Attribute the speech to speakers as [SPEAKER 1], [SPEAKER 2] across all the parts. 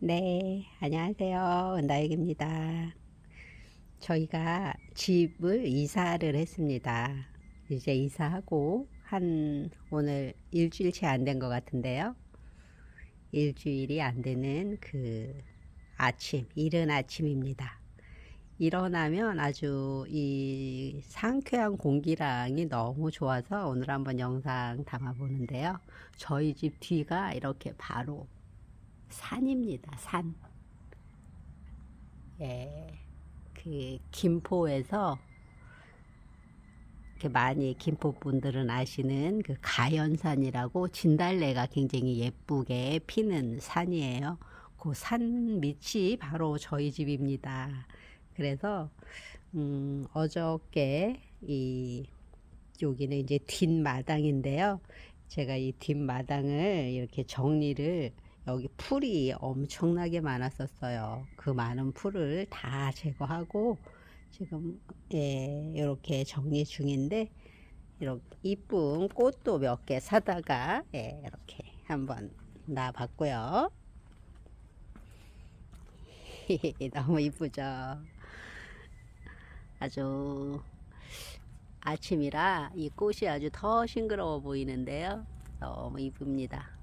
[SPEAKER 1] 네, 안녕하세요. 은다익입니다. 저희가 집을 이사를 했습니다. 이제 이사하고 한 오늘 일주일치 안 된 것 같은데요. 일주일이 안 되는 그 아침, 이른 아침입니다. 일어나면 아주 이 상쾌한 공기랑이 너무 좋아서 오늘 한번 영상 담아 보는데요. 저희 집 뒤가 이렇게 바로 산입니다. 산. 예. 그 김포에서 이렇게 많이 김포 분들은 아시는 그 가연산이라고 진달래가 굉장히 예쁘게 피는 산이에요. 그 산 밑이 바로 저희 집입니다. 그래서 음, 어저께 이 여기는 이제 뒷마당인데요. 제가 이 뒷마당을 이렇게 정리를 여기 풀이 엄청나게 많았었어요. 그 많은 풀을 다 제거하고 지금 예, 이렇게 정리 중인데 이렇게 이쁜 꽃도 몇 개 사다가 예, 이렇게 한번 놔봤고요. 너무 이쁘죠? 아주 아침이라 이 꽃이 아주 더 싱그러워 보이는데요. 너무 이쁩니다.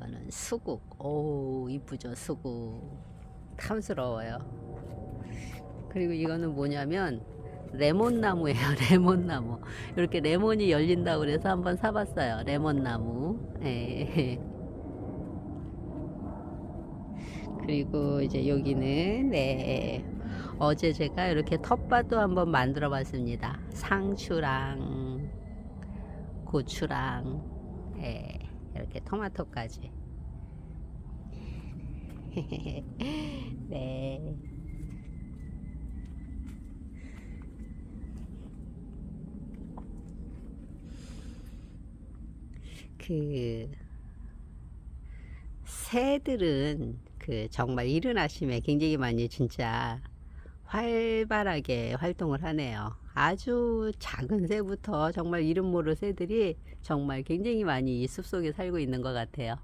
[SPEAKER 1] 이거는 수국. 오, 이쁘죠, 수국. 탐스러워요. 그리고 이거는 뭐냐면 레몬나무예요, 레몬나무. 이렇게 레몬이 열린다고 그래서 한번 사봤어요, 레몬나무. 예. 그리고 이제 여기는 네. 어제 제가 이렇게 텃밭도 한번 만들어 봤습니다. 상추랑 고추랑 예, 이렇게 토마토까지. 네. 그 새들은 그 정말 아침에 굉장히 많이 진짜 활발하게 활동을 하네요. 아주 작은 새부터 정말 이름 모를 새들이 정말 굉장히 많이 이 숲속에 살고 있는 것 같아요.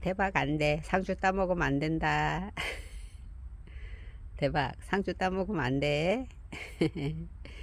[SPEAKER 1] 대박 안 돼. 상추 따먹으면 안 된다. 대박. 상추 따먹으면 안 돼.